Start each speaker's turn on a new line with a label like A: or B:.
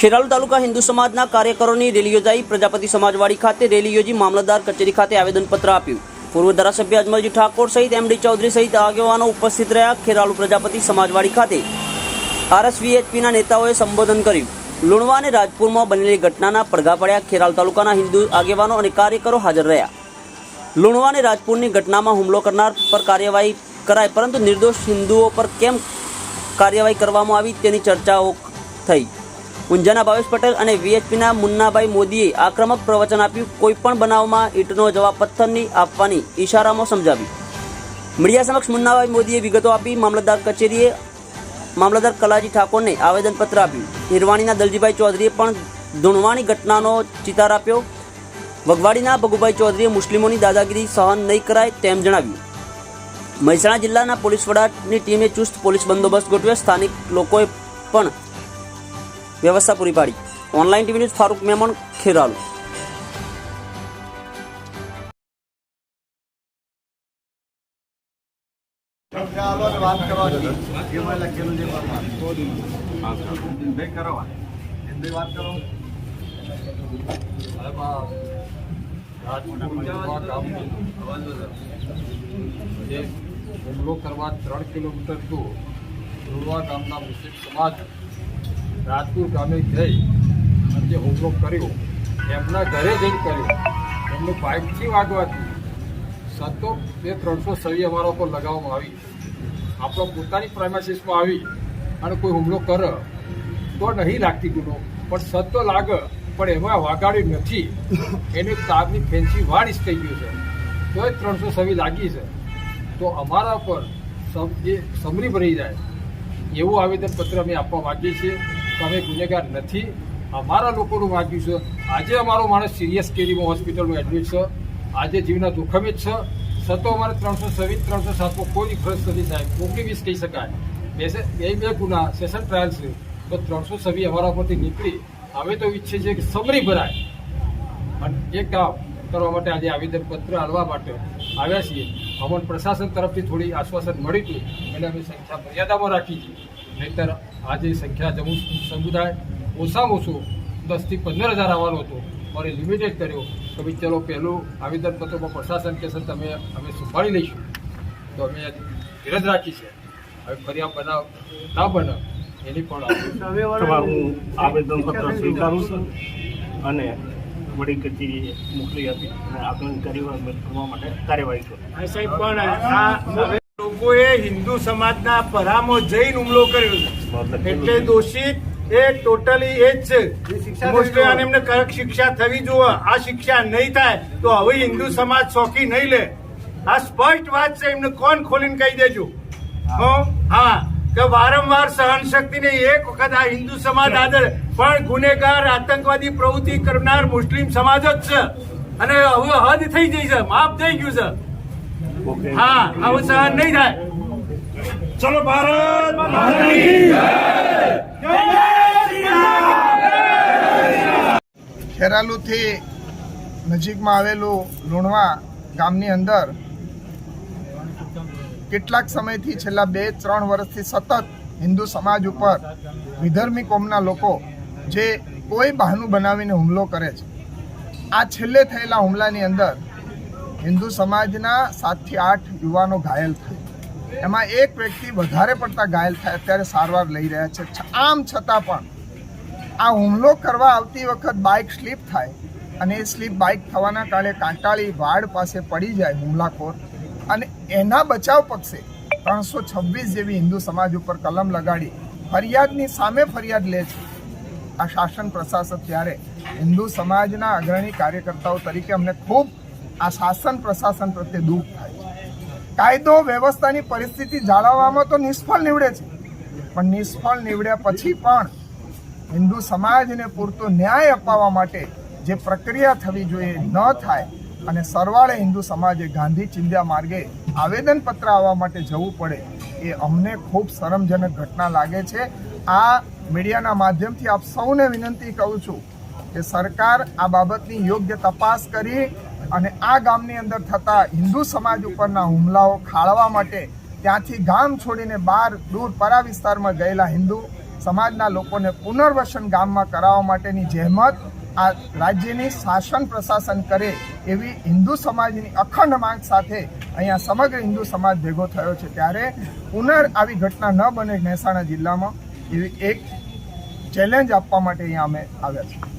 A: ખેરાલુ તાલુકા હિન્દુ સમાજના કાર્યકરોની રેલી યોજાઈ. પ્રજાપતિ સમાજવાડી ખાતે રેલી યોજી મામલતદાર કચેરી ખાતે આવેદનપત્ર આપ્યું. પૂર્વ ધારાસભ્ય અજમલજી ઠાકોર સહિત એમડી ચૌધરી સહિત આગેવાનો ઉપસ્થિત રહ્યા. ખેરાલુ પ્રજાપતિ સમાજવાડી ખાતે આરએસવીએચપીના નેતાઓએ સંબોધન કર્યું. લુણવા અને રાજપુરમાં બનેલી ઘટનાના પડઘા પડ્યા ખેરાલ તાલુકાના હિન્દુ આગેવાનો અને કાર્યકરો હાજર રહ્યા. લુણવા અને રાજપુરની ઘટનામાં હુમલો કરનાર પર કાર્યવાહી કરાય પરંતુ નિર્દોષ હિન્દુઓ પર કેમ કાર્યવાહી કરવામાં આવી તેની ચર્ચાઓ થઈ. ઊંઝાના ભાવેશ પટેલ અને વીએચપીના મુન્નાભાઈ મોદીએ આક્રમક પ્રવચન આપ્યું. કોઈપણ બનાવમાં ઈંટનો જવાબ પથ્થરની આપવાની ઈશારામાં સમજાવી. મીડિયા સમક્ષ મુન્નાભાઈ મોદીએ વિગતો આપી મામલતદાર કચેરીએ મામલતદાર કલાજી ઠાકોરને આવેદનપત્ર આપ્યું. હિરવાણીના દલજીભાઈ ચૌધરીએ પણ ધૂણવાની ઘટનાનો ચિતાર આપ્યો. વગવાડીના ભગુભાઈ ચૌધરીએ મુસ્લિમોની દાદાગીરી સહન નહીં કરાય તેમ જણાવ્યું. મહેસાણા જિલ્લાના પોલીસ વડાની ટીમે ચુસ્ત પોલીસ બંદોબસ્ત ગોઠવ્યો. સ્થાનિક લોકોએ પણ વ્યવસ્થા પૂરી પાડી online TV news Farooq Memon Kheralu
B: હુમલો કરવા ત્રણ કિલોમીટર દૂર ધ્રુવા ગામના મુસ્લિમ સમાજ રાજપુર ગામે જઈ અને જે હુમલો કર્યો, એમના ઘરે જઈને કર્યો. એમને બાઇકથી વાગવાથી સતો બે ત્રણસો સવી અમારા ઉપર લગાવવામાં આવી. આપણો પોતાની પ્રાઇમાસિસમાં આવી અને કોઈ હુમલો કરે તો નહીં લાગતી ગુનો. પણ સતો લાગે, પણ એમાં વાગાડ્યું નથી. એને તારની ફેન્સી વાળીશ થઈ ગયું છે. તો એ ત્રણસો સવી લાગી છે. તો અમારા પર સમ, એ સમરી ભરી જાય. એવું આવેદનપત્ર અમે આપવા માંગીએ છીએ. અમે ગુનેગાર નથી. અમારા લોકોનું માગ્યું છે. આજે અમારો માણસ સિરિયસ કેરીમાં હોસ્પિટલમાં એડમિટ છે. આજે જીવના જોખમે જ છે. છતાં અમારે ત્રણસો છવ્વીસ, ત્રણસો સાતમાં કોઈ ડિફરન્સ નથી સાહેબ. વીસ કહી શકાય. બે બે બે ગુના સેશન ટ્રાયલ છે. તો ત્રણસો છવ્વીસ અમારા પરથી નીકળી. હવે તો ઈચ્છે છે કે સમરી ભરાય. અને એ કામ કરવા માટે આજે આવેદનપત્ર આલવા માટે આવ્યા છીએ. અમને પ્રશાસન તરફથી થોડી આશ્વાસન મળ્યું હતું. એટલે અમે સંખ્યા મર્યાદામાં રાખી છીએ નહીતર આજે સંખ્યા જમ્મુ સમુદાય ઓછામાં ઓછું દસથી પંદર હજાર આવવાનો હતો. મારે લિમિટેડ કર્યો. કે ભાઈ ચલો પહેલું આવેદનપત્રમાં પ્રશાસન કહેશે તમે અમે સંભાળી લઈશું. તો અમે ધીરજ રાખી છે. હવે ફરી આ બનાવ ના બને એની પણ
C: તમારું આવેદનપત્ર સ્વીકારું છું અને વડી કચેરીએ મોકલી આપી અને આગળ કાર્યવાહી કરવા માટે કાર્યવાહી કરું
D: સાહેબ પણ લોકોએ હિન્દુ સમાજના પરામો જઈને હુમલો કર્યો છે. એટલે દોષિત એ ટોટલી એ જ છે. અને એમને કડક શિક્ષા થવી જોઈએ આ શિક્ષા નહીં થાય તો હવે હિન્દુ સમાજ સોખી નહીં લે. આ સ્પષ્ટ વાત છે એમને કોણ ખોલીને કહી દેજો? હા. કે વારંવાર સહન શક્તિને એક વખત આ હિન્દુ સમાજ આદર. પણ ગુનેગાર આતંકવાદી પ્રવૃત્તિ કરનાર મુસ્લિમ સમાજ જ છે. અને હવે હદ થઈ જઈ છે. માફ થઈ ગયું છે. હા. હવે સહન નહીં થાય.
C: ચલો ભારત
E: ખેરાલુથી નજીકમાં આવેલું લુણવા ગામની અંદર કેટલાક સમયથી છેલ્લા બે ત્રણ વર્ષથી સતત હિન્દુ સમાજ ઉપર વિધર્મી કોમના લોકો જે કોઈ બહાનું બનાવીને હુમલો કરે છે. આ છેલ્લે થયેલા હુમલાની અંદર હિન્દુ સમાજના સાતથી આઠ યુવાનો ઘાયલ થયા. એમાં એક વ્યક્તિ વધારે પડતા ઘાયલ થાય અત્યારે સારવાર લઈ રહ્યા છે. આમ છતાં પણ આ હુમલો કરવા આવતી વખત બાઇક સ્લીપ થાય અને એ સ્લીપ બાઇક થવાના કારણે કાંટાળી વાડ પાસે પડી જાય હુમલાખોર અને એના બચાવ પક્ષે ત્રણસો છવ્વીસ જેવી હિન્દુ સમાજ ઉપર કલમ લગાડી ફરિયાદની સામે ફરિયાદ લે છે. આ શાસન પ્રશાસન ત્યારે હિન્દુ સમાજના અગ્રણી કાર્યકર્તાઓ તરીકે અમને ખૂબ આ શાસન પ્રશાસન પ્રત્યે દુઃખ થાય છે. કાયદો વ્યવસ્થાની પરિસ્થિતિ જાળવવામાં તો નિષ્ફળ નીવડે છે. પણ નિષ્ફળ નીવડ્યા પછી પણ હિન્દુ સમાજને પૂરતો ન્યાય અપાવવા માટે જે પ્રક્રિયા થવી જોઈએ ન થાય અને સરવાળે હિન્દુ સમાજે ગાંધી ચિંધ્યા માર્ગે આવેદનપત્ર આવવા માટે જવું પડે, એ અમને ખૂબ શરમજનક ઘટના લાગે છે. આ મીડિયાના માધ્યમથી આપ સૌને વિનંતી કહું છું કે સરકાર આ બાબતની યોગ્ય તપાસ કરી અને આ ગામની અંદર થતા હિન્દુ સમાજ ઉપરના હુમલાઓ ખાળવા માટે ત્યાંથી ગામ છોડીને બહાર દૂર પરા વિસ્તારમાં ગયેલા હિન્દુ સમાજના લોકોને પુનર્વસન ગામમાં કરાવવા માટેની જહેમત આ રાજ્યની શાસન પ્રશાસન કરે એવી હિન્દુ સમાજની અખંડ માંગ સાથે અહીંયા સમગ્ર હિન્દુ સમાજ ભેગો થયો છે. ત્યારે પુનર આવી ઘટના ન બને મહેસાણા જિલ્લામાં એવી એક ચેલેન્જ આપવા માટે અહીંયા અમે આવ્યા છીએ.